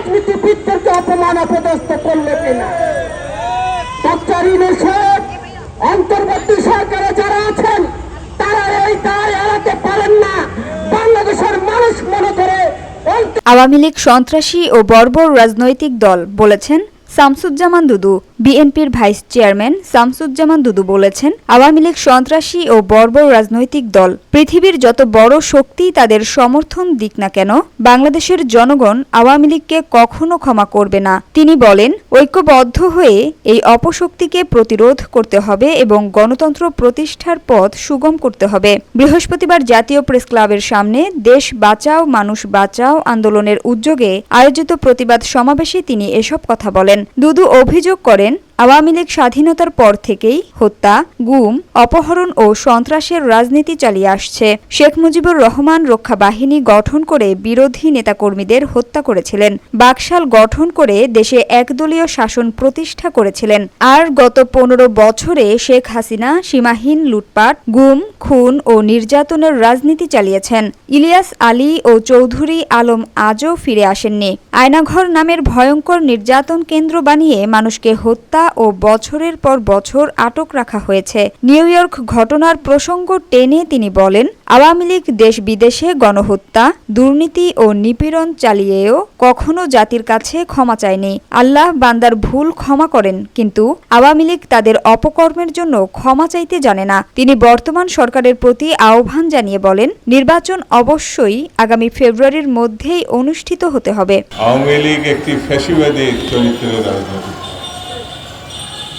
রাজনীতিবিদদেরকে অপমান অপদস্থ করল কিনা? অন্তর্বর্তী সরকারে যারা আছেন, তারা এই দায় এড়াতে পারেন না। বাংলাদেশের মানুষ মনে করে আওয়ামী লীগ সন্ত্রাসী ও বর্বর রাজনৈতিক দল বলেছেন শামসুজ্জামান দুদু, বিএনপির ভাইস চেয়ারম্যান শামসুজ্জামান দুদু বলেছেন, আওয়ামী লীগ সন্ত্রাসী ও বর্বর রাজনৈতিক দল, পৃথিবীর যত বড় শক্তি তাদের সমর্থন দিক না কেন, বাংলাদেশের জনগণ আওয়ামী লীগকে কখনো ক্ষমা করবে না। তিনি বলেন, ঐক্যবদ্ধ হয়ে এই অপশক্তিকে প্রতিরোধ করতে হবে এবং গণতন্ত্র প্রতিষ্ঠার পথ সুগম করতে হবে। বৃহস্পতিবার জাতীয় প্রেস ক্লাবের সামনে দেশ বাঁচাও, মানুষ বাঁচাও আন্দোলনের উদ্যোগে আয়োজিত প্রতিবাদ সমাবেশে তিনি এসব কথা বলেন। দুদু অভিযোগ করেন আওয়ামী লীগ স্বাধীনতার পর থেকেই হত্যা, গুম, অপহরণ ও সন্ত্রাসের রাজনীতি চালিয়ে আসছে। শেখ মুজিবুর রহমান রক্ষা বাহিনী গঠন করে বিরোধী নেতাকর্মীদের হত্যা করেছিলেন। বাকশাল গঠন করে দেশে একদলীয় শাসন প্রতিষ্ঠা করেছিলেন। আর গত পনেরো বছরে শেখ হাসিনা সীমাহীন লুটপাট, গুম, খুন ও নির্যাতনের রাজনীতি চালিয়েছেন। ইলিয়াস আলী ও চৌধুরী আলম আজও ফিরে আসেননি। আয়নাঘর নামের ভয়ঙ্কর নির্যাতন কেন্দ্র বানিয়ে মানুষকে হত্যা ও বছরের পর বছর আটক রাখা হয়েছে। নিউ ইয়র্ক ঘটনার প্রসঙ্গ টেনে তিনি বলেন, আওয়ামী লীগ দেশ বিদেশে গণহত্যা, দুর্নীতি ও নিপীড়ন চালিয়েও কখনো জাতির কাছে ক্ষমা চায়নি। আল্লাহ বান্দার ভুল ক্ষমা করেন, কিন্তু আওয়ামী লীগ তাদের অপকর্মের জন্য ক্ষমা চাইতে জানে না। তিনি বর্তমান সরকারের প্রতি আহ্বান জানিয়ে বলেন, নির্বাচন অবশ্যই আগামী ফেব্রুয়ারির মধ্যেই অনুষ্ঠিত হতে হবে। আওয়ামী লীগ একটি ফ্যাসিবাদী চরিত্রের রাজনীতি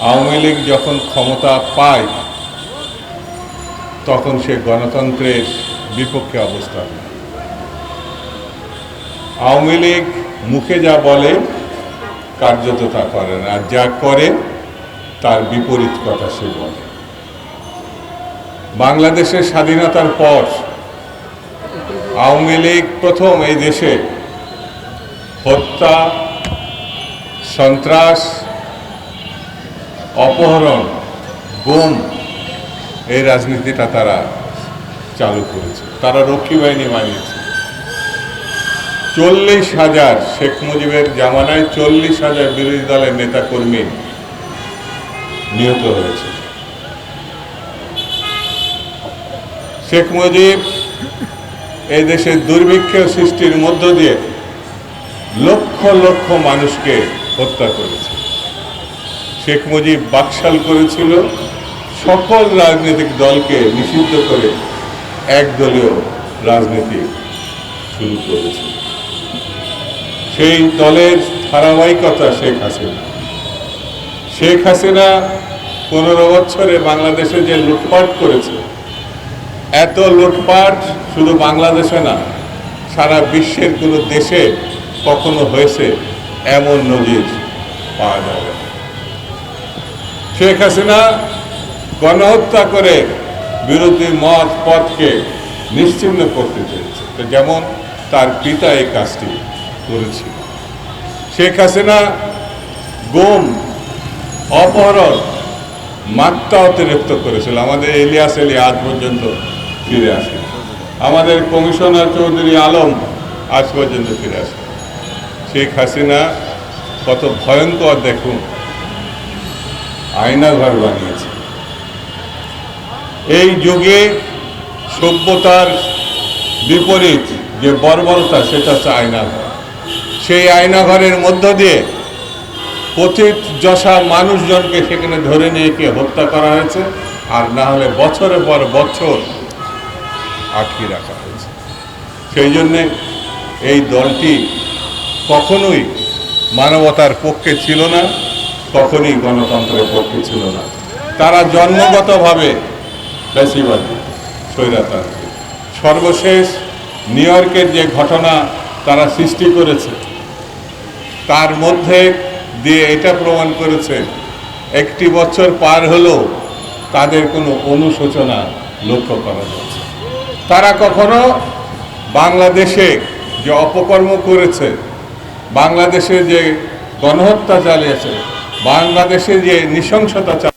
আওয়ামী লীগ যখন ক্ষমতা পায়, তখন সে গণতন্ত্রের বিপক্ষে অবস্থান আওয়ামী লীগ মুখে যা বলে, কার্যত তা করে না। আর যা করে, তার বিপরীত কথা সে বলে। বাংলাদেশের স্বাধীনতার পর, আওয়ামী লীগ প্রথম এই দেশে হত্যা, সন্ত্রাস অপহরণ, গুম এই রাজনীতিটা তারা চালু করেছে। তারা রক্ষী বাহিনী বানিয়েছে। চল্লিশ হাজার শেখ মুজিবের জামানায় চল্লিশ হাজার বিরোধী দলের নেতাকর্মী নিহত হয়েছে। শেখ মুজিব এই দেশের দুর্ভিক্ষ সৃষ্টির মধ্য দিয়ে লক্ষ লক্ষ মানুষকে হত্যা করেছে। শেখ মুজিব বাকশাল করেছিল। সকল রাজনৈতিক দলকে নিষিদ্ধ করে একদলীয় রাজনীতি শুরু করেছে। সেই দলের ধারাবাহিকতা শেখ হাসিনা। শেখ হাসিনা পনেরো বছরে বাংলাদেশে যে লুটপাট করেছে, এত লুটপাট শুধু বাংলাদেশে না, সারা বিশ্বের কোনো দেশে কখনো হয়েছে, এমন নজির পাওয়া যাবে। শেখ হাসিনা গণহত্যা করে বিরোধী মত পথকে নিশ্চিহ্ন করতে চেয়েছে। তো যেমন তার পিতা এই কাজটি করেছিল। শেখ হাসিনা গোম, অপহরণ মাত্রা অতিরিক্ত করেছিল। আমাদের এলিয়াস এলি আজ পর্যন্ত ফিরে আসে আমাদের কমিশনার চৌধুরী আলম আজ পর্যন্ত ফিরে আসে শেখ হাসিনা কত ভয়ঙ্কর দেখুন আয়নাঘর বানিয়েছে। এই যুগে সভ্যতার বিপরীত যে বর্বরতা, সেটা হচ্ছে আয়নাঘর। সেই আয়নাঘরের মধ্য দিয়ে পতিত যশা মানুষজনকে সেখানে ধরে নিয়ে কে হত্যা করা হয়েছে, আর না হলে বছরের পর বছর আটকে রাখা হয়েছে। সেই জন্যে এই দলটি কখনোই মানবতার পক্ষে ছিল না। কখনোই গণতন্ত্রের পক্ষে ছিল না। তারা জন্মগতভাবে বেশিবাদী সর্বশেষ নিউ ইয়র্কের যে ঘটনা তারা সৃষ্টি করেছে, তার মধ্যে দিয়ে এটা প্রমাণ করেছে, একটি বছর পার হলেও তাদের কোনো অনুশোচনা লক্ষ্য করা যাচ্ছে। তারা কখনো বাংলাদেশে যে অপকর্ম করেছে, বাংলাদেশে যে গণহত্যা চালিয়েছে বাংলাদেশে যে নৃশংসতা